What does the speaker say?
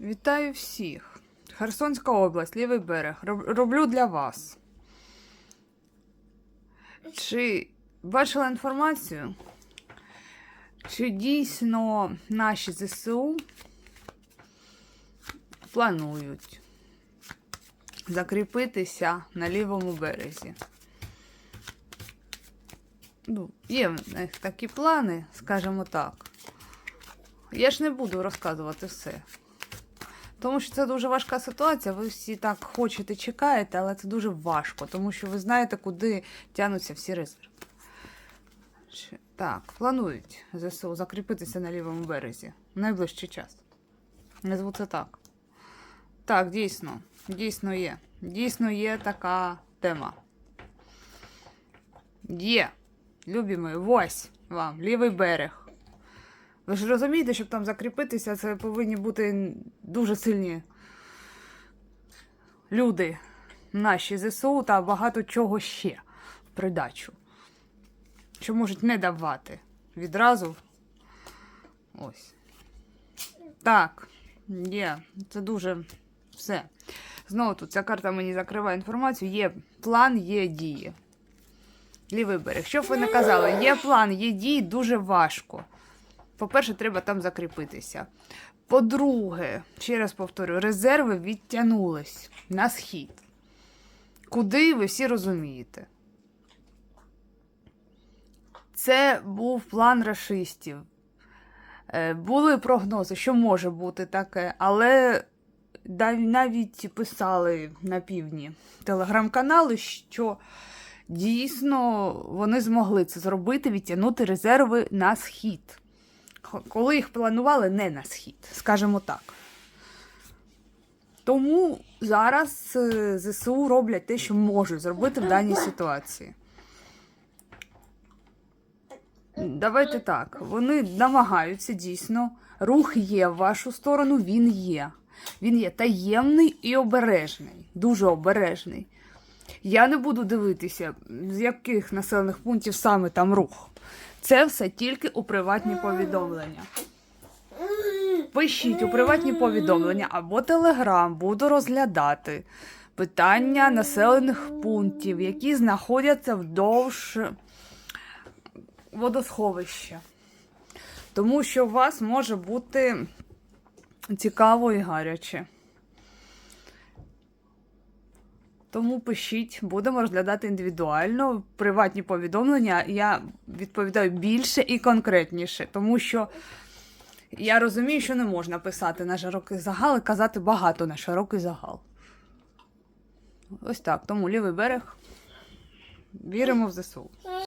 Вітаю всіх. Херсонська область, лівий берег. Роблю для вас. Чи бачила інформацію? Чи дійсно наші ЗСУ планують закріпитися на лівому березі? Ну, є в них такі плани, скажімо так. Я ж не буду розказувати все. Тому що це дуже важка ситуація. Ви всі так хочете, чекаєте, але це дуже важко, тому що ви знаєте, куди тягнуться всі резерви. Так, планують ЗСУ закріпитися на лівому березі в найближчий час. Назву це так. Так, дійсно, дійсно є. Дійсно є така тема. Є. Любі мої, ось вам, лівий берег. Ви ж розумієте, щоб там закріпитися, це повинні бути дуже сильні люди, наші ЗСУ та багато чого ще в придачу. Що можуть не давати відразу. Ось. Так, є. Це дуже все. Знову тут ця карта мені закриває інформацію. Є план, є дії. Лівий берег. Що б ви не казали, є план, є дії, дуже важко. По-перше, треба там закріпитися. По-друге, ще раз повторю, резерви відтягнулись на схід. Куди ви всі розумієте? Це був план рашистів. Е, Були прогнози, що може бути таке, але навіть писали на півдні телеграм-канали, що дійсно вони змогли це зробити, відтягнути резерви на схід. Коли їх планували не на схід, скажімо так. Тому зараз е, ЗСУ роблять те, що можуть зробити в даній ситуації. Давайте так. Вони намагаються дійсно. Рух є в вашу сторону, він є. Він є таємний і обережний, дуже обережний. Я не буду дивитися, з яких населених пунктів саме там рух. Це все тільки у приватні повідомлення. Пишіть у приватні повідомлення або телеграм, буду розглядати питання населених пунктів, які знаходяться вдовж водосховища. Тому що у вас може бути цікаво і гаряче. Тому пишіть, будемо розглядати індивідуально. Приватні повідомлення я відповідаю більше і конкретніше, тому що я розумію, що не можна писати на широкий загал і казати багато на широкий загал. Ось так. Тому лівий берег. Віримо в ЗСУ.